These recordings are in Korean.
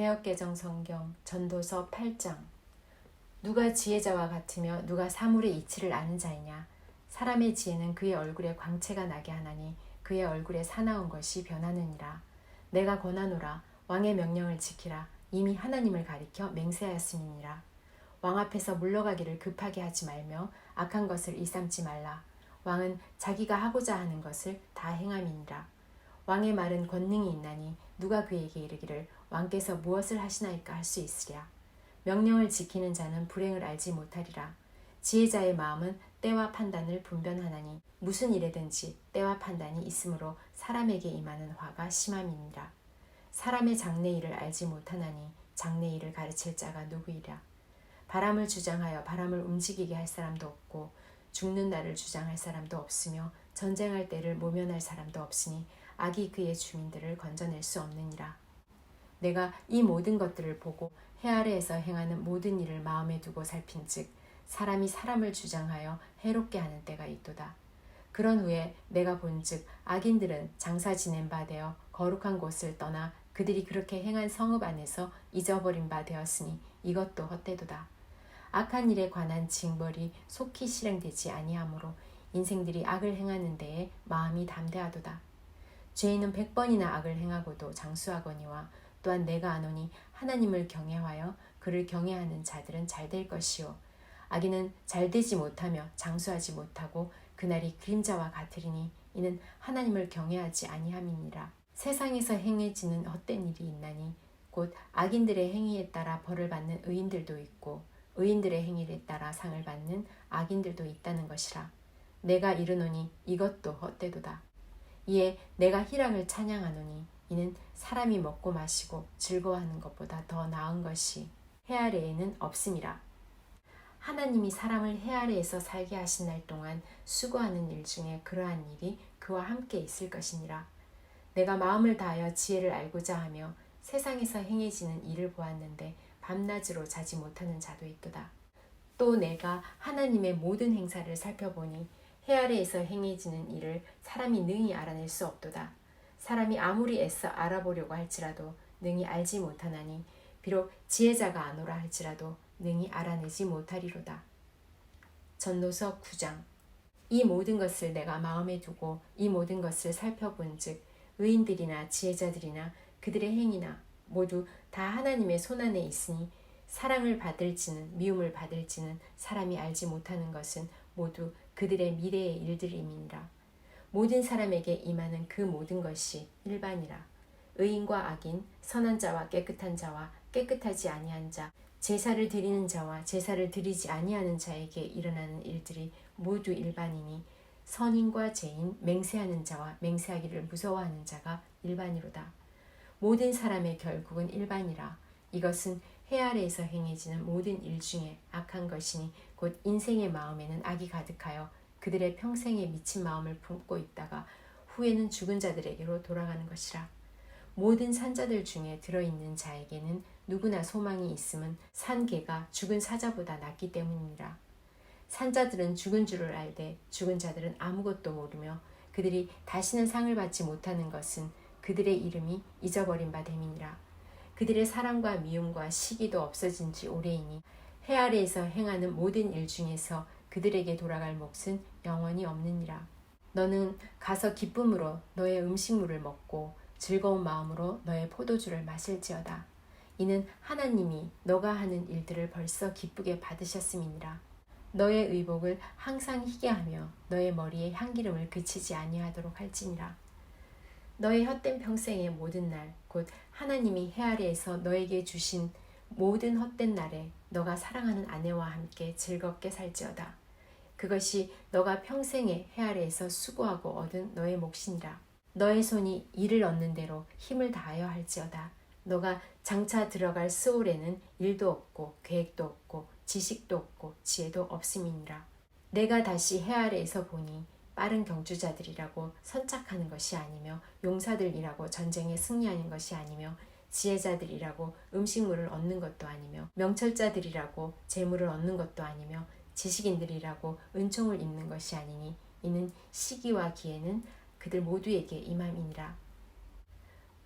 개혁개정 성경 전도서 8장. 누가 지혜자와 같으며 누가 사물의 이치를 아는 자이냐? 사람의 지혜는 그의 얼굴에 광채가 나게 하나니 그의 얼굴에 사나운 것이 변하느니라. 내가 권하노라. 왕의 명령을 지키라. 이미 하나님을 가리켜 맹세하였음이니라. 왕 앞에서 물러가기를 급하게 하지 말며 악한 것을 일삼지 말라. 왕은 자기가 하고자 하는 것을 다 행함이니라. 왕의 말은 권능이 있나니 누가 그에게 이르기를 왕께서 무엇을 하시나이까 할 수 있으랴. 명령을 지키는 자는 불행을 알지 못하리라. 지혜자의 마음은 때와 판단을 분별하나니 무슨 일에든지 때와 판단이 있으므로 사람에게 임하는 화가 심함이니라. 사람의 장래일을 알지 못하나니 장래일을 가르칠 자가 누구이랴. 바람을 주장하여 바람을 움직이게 할 사람도 없고 죽는 날을 주장할 사람도 없으며 전쟁할 때를 모면할 사람도 없으니 악이 그의 주민들을 건져낼 수 없느니라. 내가 이 모든 것들을 보고 해 아래에서 행하는 모든 일을 마음에 두고 살핀즉 사람이 사람을 주장하여 해롭게 하는 때가 있도다. 그런 후에 내가 본즉 악인들은 장사 지낸 바 되어 거룩한 곳을 떠나 그들이 그렇게 행한 성읍 안에서 잊어버린 바 되었으니 이것도 헛되도다. 악한 일에 관한 징벌이 속히 실행되지 아니하므로 인생들이 악을 행하는 데에 마음이 담대하도다. 죄인은 백번이나 악을 행하고도 장수하거니와 또한 내가 아노니 하나님을 경외하여 그를 경외하는 자들은 잘 될 것이요 악인은 잘 되지 못하며 장수하지 못하고 그날이 그림자와 같으리니 이는 하나님을 경외하지 아니함이니라. 세상에서 행해지는 헛된 일이 있나니 곧 악인들의 행위에 따라 벌을 받는 의인들도 있고 의인들의 행위에 따라 상을 받는 악인들도 있다는 것이라. 내가 이르노니 이것도 헛되도다. 이에 내가 희락을 찬양하노니 이는 사람이 먹고 마시고 즐거워하는 것보다 더 나은 것이 해 아래에는 없음이라. 하나님이 사람을 해 아래에서 살게 하신 날 동안 수고하는 일 중에 그러한 일이 그와 함께 있을 것이니라. 내가 마음을 다하여 지혜를 알고자 하며 세상에서 행해지는 일을 보았는데 밤낮으로 자지 못하는 자도 있도다. 또 내가 하나님의 모든 행사를 살펴보니 해 아래에서 행해지는 일을 사람이 능히 알아낼 수 없도다. 사람이 아무리 애써 알아보려고 할지라도 능히 알지 못하나니 비록 지혜자가 아노라 할지라도 능히 알아내지 못하리로다. 전도서 9장 이 모든 것을 내가 마음에 두고 이 모든 것을 살펴본즉 의인들이나 지혜자들이나 그들의 행위나 모두 다 하나님의 손안에 있으니 사랑을 받을지는 미움을 받을지는 사람이 알지 못하는 것은 모두 그들의 미래의 일들임이니라. 모든 사람에게 임하는 그 모든 것이 일반이라. 의인과 악인, 선한 자와 깨끗한 자와 깨끗하지 아니한 자, 제사를 드리는 자와 제사를 드리지 아니하는 자에게 일어나는 일들이 모두 일반이니 선인과 죄인, 맹세하는 자와 맹세하기를 무서워하는 자가 일반이로다. 모든 사람의 결국은 일반이라. 이것은 해 아래에서 행해지는 모든 일 중에 악한 것이니 곧 인생의 마음에는 악이 가득하여 그들의 평생에 미친 마음을 품고 있다가 후에는 죽은 자들에게로 돌아가는 것이라. 모든 산자들 중에 들어있는 자에게는 누구나 소망이 있음은 산개가 죽은 사자보다 낫기 때문이라. 산자들은 죽은 줄을 알되 죽은 자들은 아무것도 모르며 그들이 다시는 상을 받지 못하는 것은 그들의 이름이 잊어버린 바 됨이니라. 그들의 사랑과 미움과 시기도 없어진 지 오래이니 해 아래에서 행하는 모든 일 중에서 그들에게 돌아갈 몫은 영원히 없느니라. 너는 가서 기쁨으로 너의 음식물을 먹고 즐거운 마음으로 너의 포도주를 마실지어다. 이는 하나님이 너가 하는 일들을 벌써 기쁘게 받으셨음이니라. 너의 의복을 항상 희게 하며 너의 머리에 향기름을 그치지 아니하도록 할지니라. 너의 헛된 평생의 모든 날, 곧 하나님이 해 아래에서 너에게 주신 모든 헛된 날에 너가 사랑하는 아내와 함께 즐겁게 살지어다. 그것이 너가 평생에 해 아래에서 수고하고 얻은 너의 몫이니라. 너의 손이 일을 얻는 대로 힘을 다하여 할지어다. 너가 장차 들어갈 스올에는 일도 없고 계획도 없고 지식도 없고 지혜도 없음이니라. 내가 다시 해 아래에서 보니 빠른 경주자들이라고 선착하는 것이 아니며 용사들이라고 전쟁에 승리하는 것이 아니며 지혜자들이라고 음식물을 얻는 것도 아니며 명철자들이라고 재물을 얻는 것도 아니며 지식인들이라고 은총을 입는 것이 아니니 이는 시기와 기회는 그들 모두에게 임함이니라.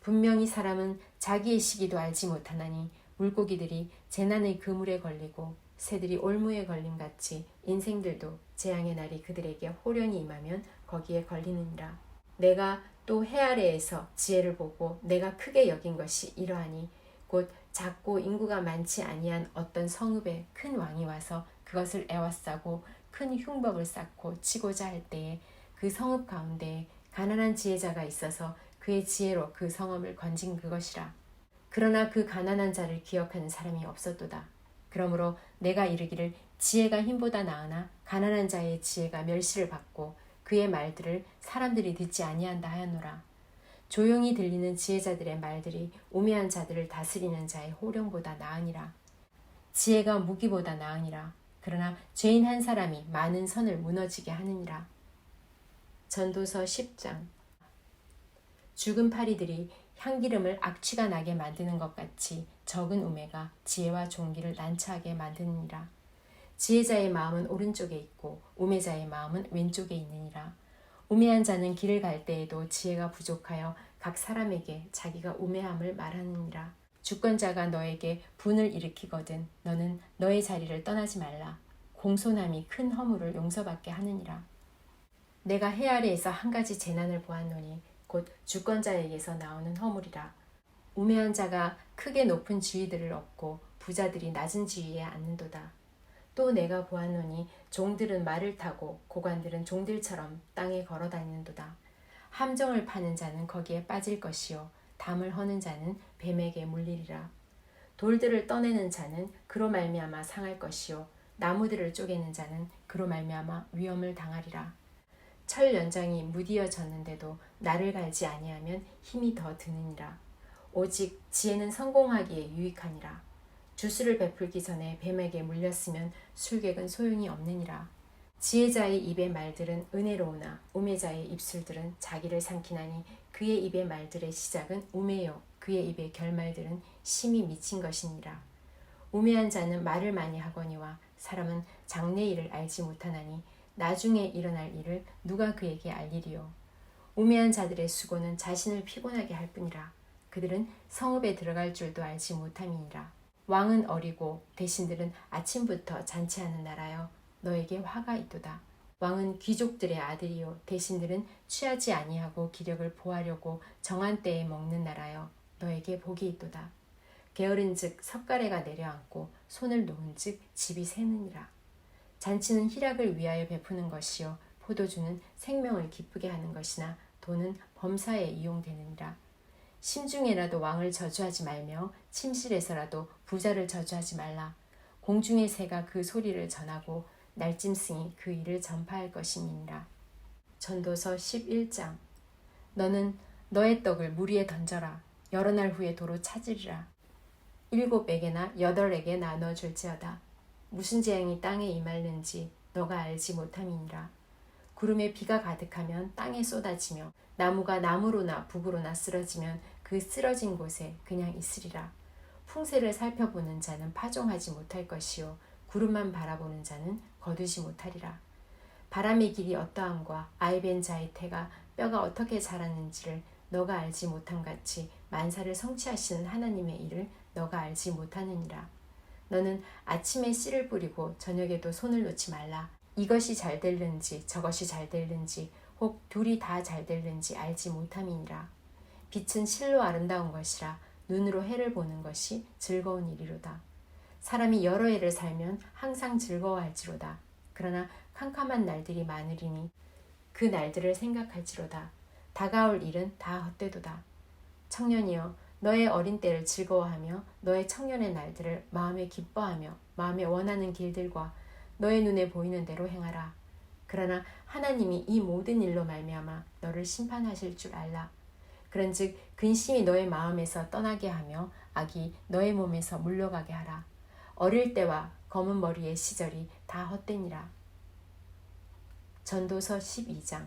분명히 사람은 자기의 시기도 알지 못하나니 물고기들이 재난의 그물에 걸리고 새들이 올무에 걸림 같이 인생들도 재앙의 날이 그들에게 호련히 임하면 거기에 걸리느니라. 내가 또 해 아래에서 지혜를 보고 내가 크게 여긴 것이 이러하니 곧 작고 인구가 많지 아니한 어떤 성읍에 큰 왕이 와서 그것을 애워싸고 큰 흉법을 쌓고 치고자 할 때에 그 성읍 가운데에 가난한 지혜자가 있어서 그의 지혜로 그 성읍을 건진 그것이라. 그러나 그 가난한 자를 기억하는 사람이 없었도다. 그러므로 내가 이르기를 지혜가 힘보다 나으나 가난한 자의 지혜가 멸시를 받고 그의 말들을 사람들이 듣지 아니한다 하였노라. 조용히 들리는 지혜자들의 말들이 우매한 자들을 다스리는 자의 호령보다 나으니라. 지혜가 무기보다 나으니라. 그러나 죄인 한 사람이 많은 선을 무너지게 하느니라. 전도서 10장 죽은 파리들이 향기름을 악취가 나게 만드는 것 같이 적은 우매가 지혜와 종기를 난처하게 만드느니라. 지혜자의 마음은 오른쪽에 있고 우매자의 마음은 왼쪽에 있느니라. 우매한 자는 길을 갈 때에도 지혜가 부족하여 각 사람에게 자기가 우매함을 말하느니라. 주권자가 너에게 분을 일으키거든 너는 너의 자리를 떠나지 말라. 공손함이 큰 허물을 용서받게 하느니라. 내가 해 아래에서 한 가지 재난을 보았노니 곧 주권자에게서 나오는 허물이라. 우매한 자가 크게 높은 지위들을 얻고 부자들이 낮은 지위에 앉는도다. 또 내가 보았노니 종들은 말을 타고 고관들은 종들처럼 땅에 걸어 다니는도다. 함정을 파는 자는 거기에 빠질 것이요 담을 허는 자는 뱀에게 물리리라. 돌들을 떠내는 자는 그로 말미암아 상할 것이요 나무들을 쪼개는 자는 그로 말미암아 위험을 당하리라. 철 연장이 무디어졌는데도 나를 갈지 아니하면 힘이 더 드느니라. 오직 지혜는 성공하기에 유익하니라. 주스를 베풀기 전에 뱀에게 물렸으면 술객은 소용이 없느니라. 지혜자의 입의 말들은 은혜로우나 우매자의 입술들은 자기를 삼키나니 그의 입의 말들의 시작은 우매요 그의 입의 결말들은 심히 미친 것이니라. 우매한 자는 말을 많이 하거니와 사람은 장래 일을 알지 못하나니 나중에 일어날 일을 누가 그에게 알리리요. 우매한 자들의 수고는 자신을 피곤하게 할 뿐이라. 그들은 성읍에 들어갈 줄도 알지 못함이니라. 왕은 어리고 대신들은 아침부터 잔치하는 나라여 너에게 화가 있도다. 왕은 귀족들의 아들이요 대신들은 취하지 아니하고 기력을 보하려고 정한 때에 먹는 나라여 너에게 복이 있도다. 게으른즉 석가래가 내려앉고 손을 놓은즉 집이 새느니라. 잔치는 희락을 위하여 베푸는 것이요 포도주는 생명을 기쁘게 하는 것이나 돈은 범사에 이용되느니라. 심중에라도 왕을 저주하지 말며 침실에서라도 부자를 저주하지 말라. 공중의 새가 그 소리를 전하고 날짐승이 그 일을 전파할 것이니라. 전도서 11장 너는 너의 떡을 물 위에 던져라. 여러 날 후에 도로 찾으리라. 일곱에게나 여덟에게 나눠 줄지어다. 무슨 재앙이 땅에 임할는지 너가 알지 못함이니라. 구름에 비가 가득하면 땅에 쏟아지며 나무가 나무로나 북으로나 쓰러지면 그 쓰러진 곳에 그냥 있으리라. 풍세를 살펴보는 자는 파종하지 못할 것이요 구름만 바라보는 자는 거두지 못하리라. 바람의 길이 어떠함과 아이벤 자의 태가 뼈가 어떻게 자랐는지를 너가 알지 못함 같이 만사를 성취하시는 하나님의 일을 너가 알지 못하느니라. 너는 아침에 씨를 뿌리고 저녁에도 손을 놓지 말라. 이것이 잘 될는지 저것이 잘 될는지 혹 둘이 다 잘 될는지 알지 못함이니라. 빛은 실로 아름다운 것이라 눈으로 해를 보는 것이 즐거운 일이로다. 사람이 여러 해를 살면 항상 즐거워할지로다. 그러나 캄캄한 날들이 많으리니 그 날들을 생각할지로다. 다가올 일은 다 헛되도다. 청년이여 너의 어린 때를 즐거워하며 너의 청년의 날들을 마음에 기뻐하며 마음에 원하는 길들과 너의 눈에 보이는 대로 행하라. 그러나 하나님이 이 모든 일로 말미암아 너를 심판하실 줄 알라. 그런즉 근심이 너의 마음에서 떠나게 하며 악이 너의 몸에서 물러가게 하라. 어릴 때와 검은 머리의 시절이 다 헛되니라. 전도서 12장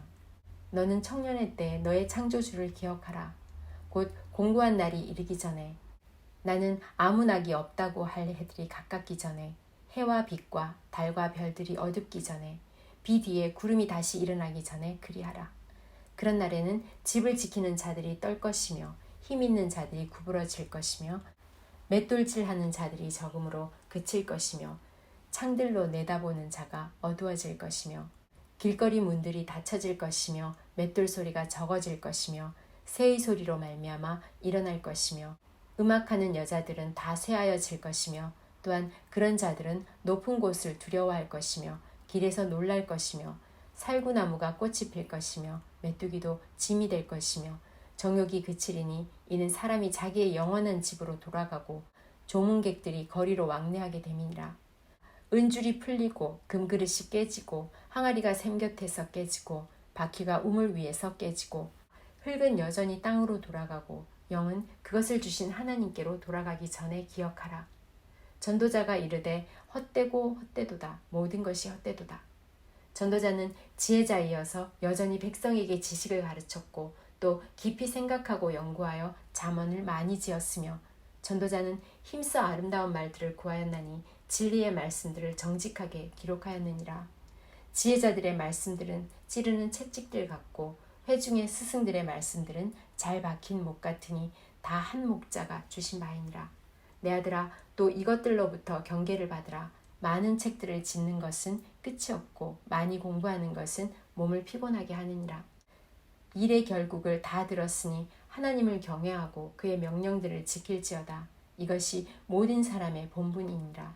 너는 청년의 때 너의 창조주를 기억하라. 곧 공고한 날이 이르기 전에 나는 아무 낙이 없다고 할 해들이 가깝기 전에 해와 빛과 달과 별들이 어둡기 전에 비 뒤에 구름이 다시 일어나기 전에 그리하라. 그런 날에는 집을 지키는 자들이 떨 것이며 힘 있는 자들이 구부러질 것이며 맷돌질하는 자들이 적음으로 그칠 것이며 창들로 내다보는 자가 어두워질 것이며 길거리 문들이 닫혀질 것이며 맷돌 소리가 적어질 것이며 새의 소리로 말미암아 일어날 것이며 음악하는 여자들은 다 쇠하여 질 것이며 또한 그런 자들은 높은 곳을 두려워할 것이며 길에서 놀랄 것이며 살구나무가 꽃이 필 것이며 메뚜기도 짐이 될 것이며 정욕이 그치리니 이는 사람이 자기의 영원한 집으로 돌아가고 조문객들이 거리로 왕래하게 됨이니라. 은줄이 풀리고 금그릇이 깨지고 항아리가 샘 곁에서 깨지고 바퀴가 우물 위에서 깨지고 흙은 여전히 땅으로 돌아가고 영은 그것을 주신 하나님께로 돌아가기 전에 기억하라. 전도자가 이르되 헛되고 헛되도다 모든 것이 헛되도다. 전도자는 지혜자이어서 여전히 백성에게 지식을 가르쳤고 또 깊이 생각하고 연구하여 잠언을 많이 지었으며 전도자는 힘써 아름다운 말들을 구하였나니 진리의 말씀들을 정직하게 기록하였느니라. 지혜자들의 말씀들은 찌르는 채찍들 같고 회중의 스승들의 말씀들은 잘 박힌 목 같으니 다 한 목자가 주신 바이니라. 내 아들아 또 이것들로부터 경계를 받으라. 많은 책들을 짓는 것은 끝이 없고 많이 공부하는 것은 몸을 피곤하게 하느니라. 일의 결국을 다 들었으니 하나님을 경외하고 그의 명령들을 지킬지어다. 이것이 모든 사람의 본분이니라.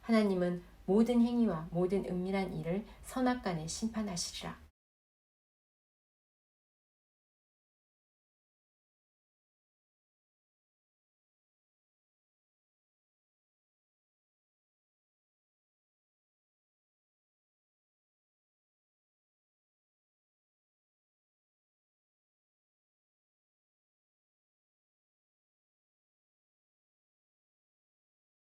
하나님은 모든 행위와 모든 은밀한 일을 선악간에 심판하시리라.